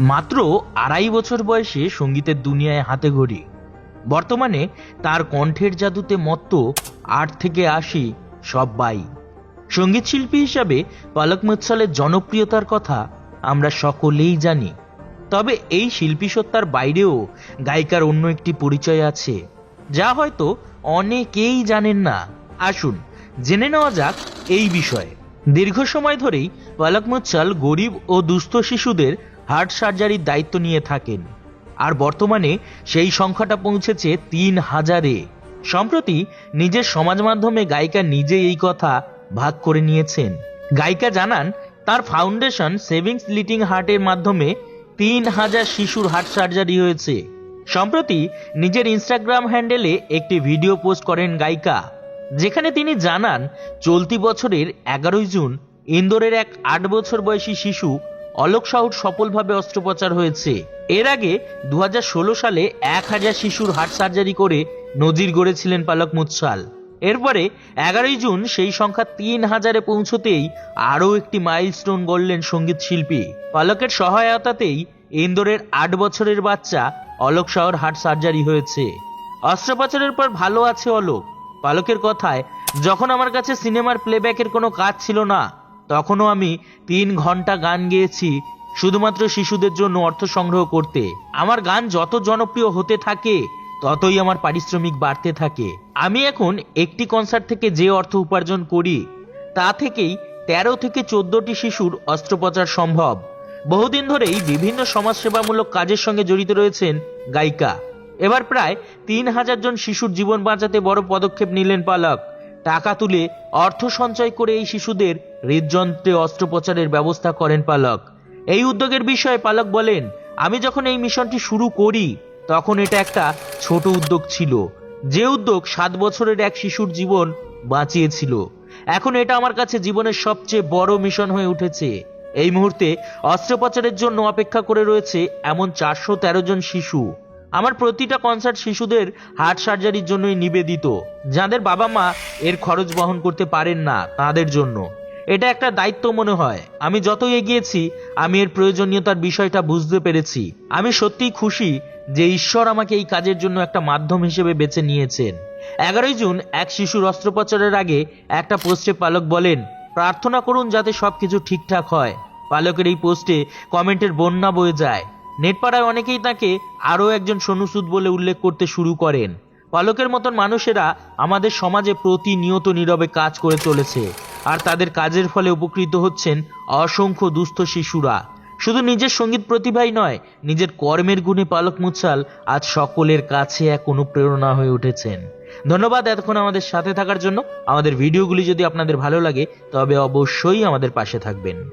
মাত্র আড়াই বছর বয়সে সঙ্গীতের দুনিয়ায় হাতে ঘড়ি। বর্তমানে তার কণ্ঠের জাদুতে মত্ত আট থেকে আশি সব বাই। সংগীত শিল্পী হিসাবে পালক মুৎসালের জনপ্রিয়তার কথা আমরা সকলেই জানি। তবে এই শিল্পী সত্তার বাইরেও গায়িকার অন্য একটি পরিচয় আছে, যা হয়তো অনেকেই জানেন না। আসুন, জেনে নেওয়া যাক এই বিষয়ে। দীর্ঘ সময় ধরেই পালক মুচ্ছাল গরিব ও দুস্থ শিশুদের হার্ট সার্জারির দায়িত্ব নিয়ে থাকেন। আর বর্তমানে সেই সংখ্যাটা পৌঁছেছে তিন হাজারে। সম্প্রতি নিজের সমাজ মাধ্যমে গায়িকা নিজে এই কথা ভাগ করে নিয়েছেন। গায়িকা জানান, তার ফাউন্ডেশন সেভিংস লিটিং হার্টের মাধ্যমে তিন হাজার শিশুর হার্ট সার্জারি হয়েছে। সম্প্রতি নিজের ইনস্টাগ্রাম হ্যান্ডেলে একটি ভিডিও পোস্ট করেন গায়িকা, যেখানে তিনি জানান, চলতি বছরের এগারোই জুন ইন্দোরের এক আট বছর বয়সী শিশু অলোক সাহুর সফলভাবে অস্ত্রোপচার হয়েছে। এর আগে দু হাজার ষোলো সালে এক হাজার শিশুর হার্ট সার্জারি করে নজির গড়েছিলেন পালক মুৎসাল। এরপরে এগারোই জুন সেই সংখ্যা তিন হাজারে পৌঁছতেই আরও একটি মাইলস্টোন গড়লেন সংগীত শিল্পী। পালকের সহায়তাতেই ইন্দোরের আট বছরের বাচ্চা অলোক শাহর হার্ট সার্জারি হয়েছে। অস্ত্রোপচারের পর ভালো আছে অলোক। পালকের কথায়, যখন আমার কাছে সিনেমার প্লেব্যাকের কোনো কাজ ছিল না তখনও আমি তিন ঘণ্টা গান গেয়েছি, শুধুমাত্র শিশুদের জন্য অর্থ সংগ্রহ করতে। আমার গান যত জনপ্রিয় হতে থাকে, ততই আমার পারিশ্রমিক বাড়তে থাকে। আমি এখন একটি কনসার্ট থেকে যে অর্থ উপার্জন করি, তা থেকেই তেরো থেকে চোদ্দটি শিশুর অস্ত্রোপচার সম্ভব। বহুদিন ধরেই বিভিন্ন সমাজসেবামূলক কাজের সঙ্গে জড়িত রয়েছেন গায়িকা। এবার প্রায় তিন হাজার জন শিশুর জীবন বাঁচাতে বড় পদক্ষেপ নিলেন পালক। টাকা তুলে অর্থ সঞ্চয় করে এই শিশুদের হৃদযন্ত্রে অস্ত্রোপচারের ব্যবস্থা করেন পালক। এই উদ্যোগের বিষয়ে পালক বলেন, আমি যখন এই মিশনটি শুরু করি, তখন এটা একটা ছোট উদ্যোগ ছিল, যে উদ্যোগ সাত বছরের এক শিশুর জীবন বাঁচিয়েছিল। এখন এটা আমার কাছে জীবনের সবচেয়ে বড় মিশন হয়ে উঠেছে। এই মুহূর্তে অস্ত্রোপচারের জন্য অপেক্ষা করে রয়েছে এমন চারশো তেরো জন শিশু। আমার প্রতিটা কনসার্ট শিশুদের হার্ট সার্জারির জন্যই নিবেদিত। যাদের বাবা মা এর খরচ বহন করতে পারেন না, তাদের জন্য। এটা একটা দায়িত্ব মনে হয়। আমি যতই এগিয়েছি, আমি এর প্রয়োজনীয়তার বিষয়টা বুঝতে পেরেছি। আমি সত্যিই খুশি যে ঈশ্বর আমাকে এই কাজের জন্য একটা মাধ্যম হিসেবে বেছে নিয়েছেন। এগারোই জুন এক শিশুর অস্ত্রোপচারের আগে একটা পোস্টে পালক বলেন, প্রার্থনা করুন যাতে সবকিছু ঠিকঠাক হয়। পালকের এই পোস্টে কমেন্টের বন্যা বয়ে যায়। নেটপাড়ায় অনেকেই তাকে আরও একজন সনুসুদ বলে উল্লেখ করতে শুরু করেন। পালকের মতন মানুষেরা আমাদের সমাজে প্রতিনিয়ত নীরবে কাজ করে চলেছে আর তাদের কাজের ফলে উপকৃত হচ্ছেন অসংখ্য দুস্থ শিশুরা। শুধু নিজের সংগীত প্রতিভাই নয়, নিজের কর্মের গুণে পালক মুচ্ছাল আজ সকলের কাছে এক অনুপ্রেরণা হয়ে উঠেছেন। ধন্যবাদ এতক্ষণ আমাদের সাথে থাকার জন্য। আমাদের ভিডিওগুলি যদি আপনাদের ভালো লাগে, তবে অবশ্যই আমাদের পাশে থাকবেন।